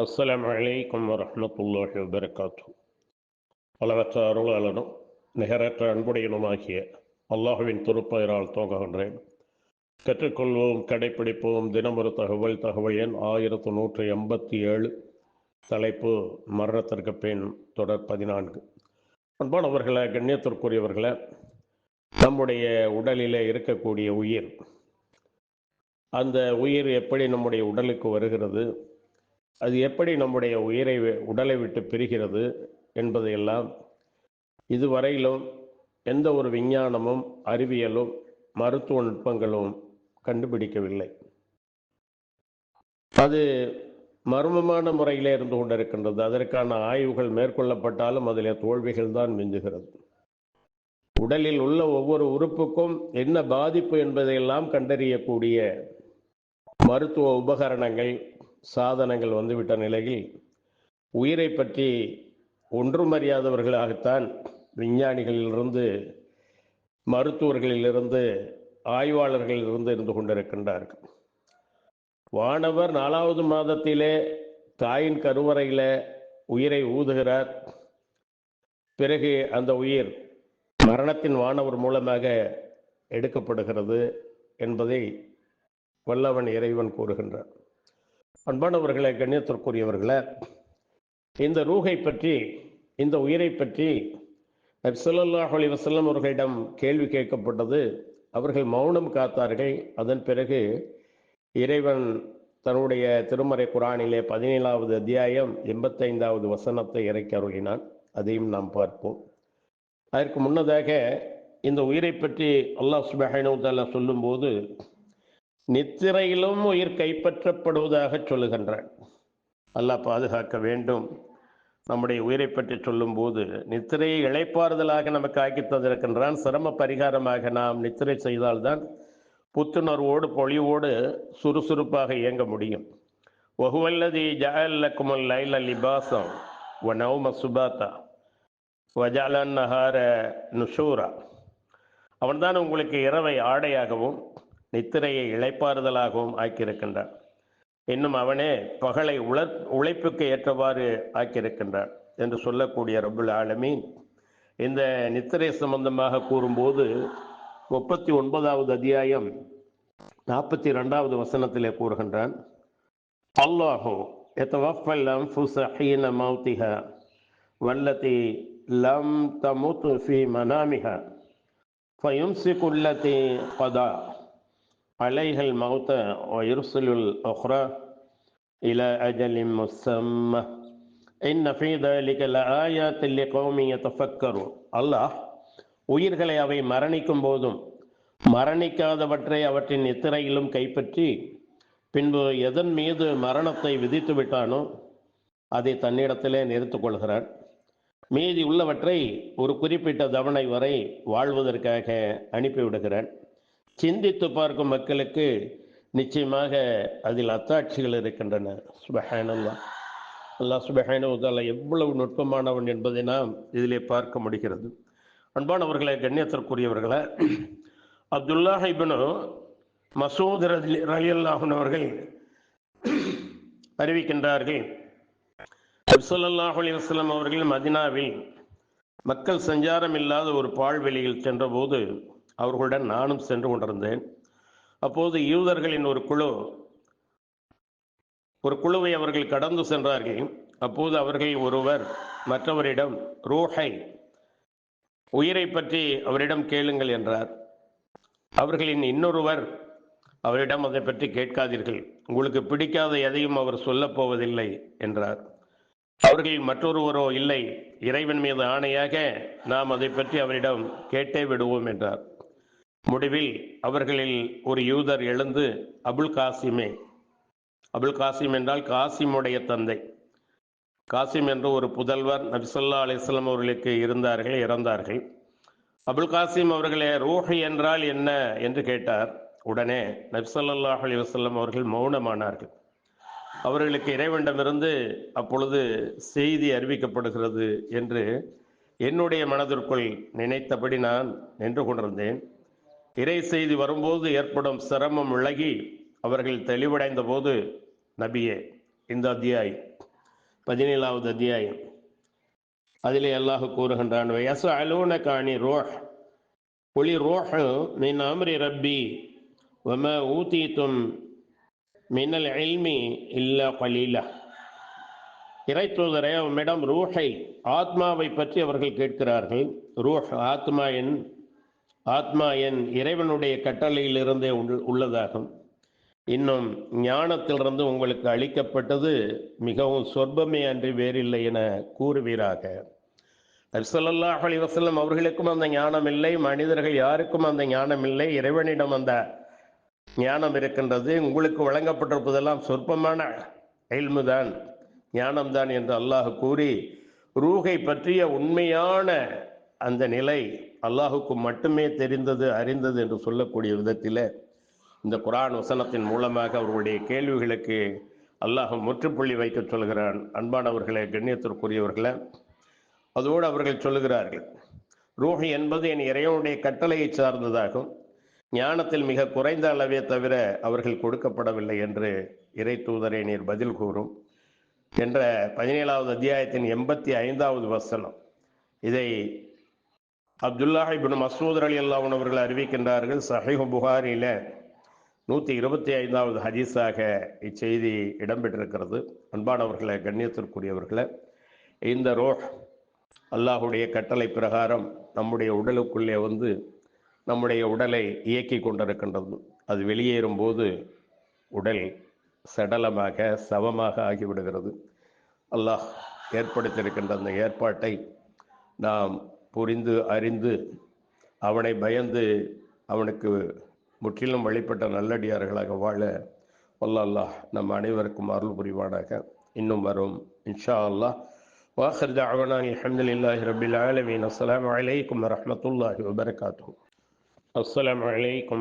அஸ்லாம் வலைக்கம் வரமத்துல்லாஹி வபரகாத்து. பலவற்ற அருளாளனும் நிகரற்ற அன்புடையனுமாகிய அல்லாஹுவின் திருப்பெயரால் துவங்குகின்றேன். கற்றுக்கொள்வோம் கடைப்பிடிப்போம் தினமொரு தகவல் தகவல் எண் ஆயிரத்து நூற்றி எண்பத்தி ஏழு. தலைப்பு மரணத்திற்கு பின் தொடர் பதினான்கு. அன்பானவர்களை கண்ணியத்திற்குரியவர்களை நம்முடைய உடலிலே இருக்கக்கூடிய உயிர் அந்த உயிர் எப்படி நம்முடைய உடலுக்கு வருகிறது? அது எப்படி நம்முடைய உயிரை வி- உடலை விட்டு பிரிகிறது என்பதையெல்லாம் இதுவரையிலும் எந்த ஒரு விஞ்ஞானமும் அறிவியலும் மருத்துவ நுட்பங்களும் கண்டுபிடிக்கவில்லை. அது மர்மமான முறையிலே இருந்து கொண்டிருக்கின்றது. அதற்கான ஆய்வுகள் மேற்கொள்ளப்பட்டாலும் அதில் தோல்விகள் தான் மிஞ்சுகிறது. உடலில் உள்ள ஒவ்வொரு உறுப்புக்கும் என்ன பாதிப்பு என்பதையெல்லாம் கண்டறியக்கூடிய மருத்துவ உபகரணங்கள் சாதனங்கள் வந்துவிட்ட நிலையில் உயிரை பற்றி ஒன்றும் அறியாதவர்களாகத்தான் விஞ்ஞானிகளிலிருந்து மருத்துவர்களிலிருந்து ஆய்வாளர்களிலிருந்து இருந்து கொண்டிருக்கின்றார்கள். வானவர் நாலாவது மாதத்திலே தாயின் கருவறையில் உயிரை ஊதுகிறார். பிறகு அந்த உயிர் மரணத்தின் வானவர் மூலமாக எடுக்கப்படுகிறது என்பதை வல்லவன் இறைவன் கூறுகின்றான். அன்பானவர்களே கண்ணியத்திற்குரியவர்களே இந்த ரூகை பற்றி இந்த உயிரை பற்றி நபிசல்லாஹ் அலி வசல்லம் அவர்களிடம் கேள்வி கேட்கப்பட்டது. அவர்கள் மௌனம் காத்தார்கள். அதன் பிறகு இறைவன் தன்னுடைய திருமறை குரானிலே பதினேழாவது அத்தியாயம் எண்பத்தைந்தாவது வசனத்தை இறக்கி அருளினான். அதையும் நாம் பார்ப்போம். அதற்கு முன்னதாக இந்த உயிரை பற்றி அல்லாஹ் சுபஹனு தாலா சொல்லும்போது நித்திரையிலும் உயிர் கைப்பற்றப்படுவதாக சொல்லுகின்றான். அல்லாஹ் பாதுகாக்க வேண்டும். நம்முடைய உயிரை பற்றி சொல்லும்போது நித்திரையை இளைப்பாறுதலாக நமக்கு ஆக்கி தந்திருக்கின்றான். சிரம பரிகாரமாக நாம் நித்திரை செய்தால்தான் புத்துணர்வோடு பொழிவோடு சுறுசுறுப்பாக இயங்க முடியும். ஒகுவல்லதி ஜஅல்லக்குமுல் லைல லிபாசம் வ நௌம சுபாத்தா வஜாலன் நஹார நுஷூரா. அவன்தான் உங்களுக்கு இரவை ஆடையாகவும் நித்திரையை இளைப்பாறுதலாகவும் ஆக்கியிருக்கின்றான் இன்னும் அவனே பகலை உழற் உழைப்புக்கு ஏற்றவாறு ஆக்கியிருக்கின்றான் என்று சொல்லக்கூடிய ரபுல் ஆலமீன் இந்த நித்திரை சம்பந்தமாக கூறும்போது முப்பத்தி ஒன்பதாவது அத்தியாயம் நாற்பத்தி ரெண்டாவது வசனத்திலே கூறுகின்றான் அல்லாஹு எத்தவஃபல் அன்ஃபுஸ ஹீன மௌத்திஹா வல்லதி லம் தமுத் ஃபி மனாமிஹா فيمسك التي قضى عليها الموت ويرسل الأخرى إلى أجل مسمى إن في ذلك لآيات لقوم يتفكرون அல்லாஹ் உயிர்களை அவை மரணிக்கும் போதும் மரணிக்காதவற்றை அவற்றின் நித்திரையிலும் கைப்பற்றி பின்பு எதன் மீது மரணத்தை விதித்து விட்டானோ அதை தன்னிடத்திலே நிறுத்திக் கொள்கிறான் மீதி உள்ளவற்றை ஒரு குறிப்பிட்ட தவணை வரை வாழ்வதற்காக அனுப்பிவிடுகிறான் சிந்தித்து பார்க்கும் மக்களுக்கு நிச்சயமாக அதில் அத்தாட்சிகள் இருக்கின்றன. சுபஹானல்லா. அல்லாஹ் சுபஹானுதால எவ்வளவு நுட்பமானவன் என்பதை நாம் இதிலே பார்க்க முடிகிறது. அன்பானவர்களை கண்ணியத்திற்குரியவர்களே அப்துல்லா இப்னு மசூத் ரலி அல்லாஹன் அவர்கள் அறிவிக்கின்றார்கள். அப்சல்லாஹ் அலி வஸ்லாம் அவர்கள் மதினாவில் மக்கள் சஞ்சாரம் இல்லாத ஒரு பால்வெளியில் சென்றபோது அவர்களுடன் நானும் சென்று கொண்டிருந்தேன். அப்போது யூதர்களின் ஒரு குழு ஒரு குழுவை அவர்கள் கடந்து சென்றார்கள். அப்போது அவர்கள் ஒருவர் மற்றவரிடம் ரூஹை உயிரை பற்றி அவரிடம் கேளுங்கள் என்றார். அவர்களின் இன்னொருவர் அவரிடம் அதை பற்றி கேட்காதீர்கள். உங்களுக்கு பிடிக்காத எதையும் அவர் சொல்லப் போவதில்லை என்றார். அவர்கள் மற்றொருவரோ இல்லை இறைவன் மீது ஆணையாக நாம் அதை பற்றி அவரிடம் கேட்டே விடுவோம் என்றார். முடிவில் அவர்களில் ஒரு யூதர் எழுந்து அபுல் காசிமே. அபுல் காசிம் என்றால் காசிமுடைய தந்தை. காசிம் என்று ஒரு புதல்வர் நபிசல்லா அலிஸ்லாம் அவர்களுக்கு இருந்தார்கள் இறந்தார்கள். அபுல் காசிம் அவர்களே ரூஹி என்றால் என்ன என்று கேட்டார். உடனே நபிசல்லாஹ் அலி வசல்லம் அவர்கள் மௌனமானார்கள். அவர்களுக்கு இறைவனிடமிருந்து அப்பொழுது செய்தி அறிவிக்கப்படுகிறது என்று என்னுடைய மனதிற்குள் நினைத்தபடி நான் நின்று கொண்டிருந்தேன். இறை செய்தி வரும்போது ஏற்படும் சிரமம் விலகி அவர்கள் தெளிவடைந்த போது நபியே இந்த அத்தியாய் பதினேழாவது அத்தியாயம். அதிலே அல்லாஹ் கூறுகின்றான் வயசு அலூன காணி ரோஹ். ஒளி ரோஹ் மின் அம்ரி ரப்பி வம ஊத்தீத்தும் மின்னல் எல்மி இல்லா கலீலா. இறை தூதரே உம்மிடம் ரூஹை ஆத்மாவை பற்றி அவர்கள் கேட்கிறார்கள். ரூஹ் ஆத்மா என் ஆத்மா என் இறைவனுடைய கட்டளையிலிருந்தே உள்ளதாகும். இன்னும் ஞானத்திலிருந்து உங்களுக்கு அளிக்கப்பட்டது மிகவும் சொற்பமே அன்றி வேறில்லை என கூறுவீராக. நபிசல்லாஹ் அலி வசல்லம் அவர்களுக்கும் அந்த ஞானம் இல்லை. மனிதர்கள் யாருக்கும் அந்த ஞானம் இல்லை. இறைவனிடம் அந்த ஞானம் இருக்கின்றது. உங்களுக்கு வழங்கப்பட்டிருப்பதெல்லாம் சொற்பமான இல்முதான் ஞானம்தான் என்று அல்லாஹ் கூறி ரூகை பற்றிய உண்மையான அந்த நிலை அல்லாஹுக்கு மட்டுமே தெரிந்தது அறிந்தது என்று சொல்லக்கூடிய விதத்தில் இந்த குரான் வசனத்தின் மூலமாக அவர்களுடைய கேள்விகளுக்கு அல்லாஹ் முற்றுப்புள்ளி வைக்க சொல்கிறான். அன்பானவர்களே கண்ணியத்திற்குரியவர்களே அதோடு அவர்கள் சொல்லுகிறார்கள் ரூஹி என்பது என் இறைவனுடைய கட்டளையை சார்ந்ததாகும். ஞானத்தில் மிக குறைந்த அளவே தவிர அவர்கள் கொடுக்கப்படவில்லை என்று இறை தூதரை நீர் பதில் கூறும் என்ற பதினேழாவது அத்தியாயத்தின் எண்பத்தி ஐந்தாவது வசனம். இதை அப்துல்லாஹ் இபின் மசூத் அலி அல்லாஹன் அவர்கள் அறிவிக்கின்றார்கள் சஹீஹ் புகாரில நூற்றி இருபத்தி ஐந்தாவது ஹதீஸாக இச்செய்தி இடம்பெற்றிருக்கிறது. அன்பானவர்களை கண்ணியத்திற்குரியவர்களை இந்த ரோஹ் அல்லாஹுடைய கட்டளை பிரகாரம் நம்முடைய உடலுக்குள்ளே வந்து நம்முடைய உடலை இயக்கி கொண்டிருக்கின்றது. அது வெளியேறும்போது உடல் சடலமாக சவமாக ஆகிவிடுகிறது. அல்லாஹ் ஏற்படுத்தியிருக்கின்ற அந்த ஏற்பாட்டை நாம் புரிந்து அறிந்து அவனை பயந்து அவனுக்கு முற்றிலும் வழிபட்ட நல்லடியார்களாக வாழ வல்லல்லா நம் அனைவருக்கும் அருள் புரிவானாக. இன்னும் வரும். இன்ஷா அல்லாஹ். வாஹர் தாவனான் அஹமதுல்லாஹி ரபில் ஆலமீன். அஸ்லாம் வலைக்கம் வரமத்துல்லாஹி வபர்காத்து அஸ்லாம் வலைக்கம்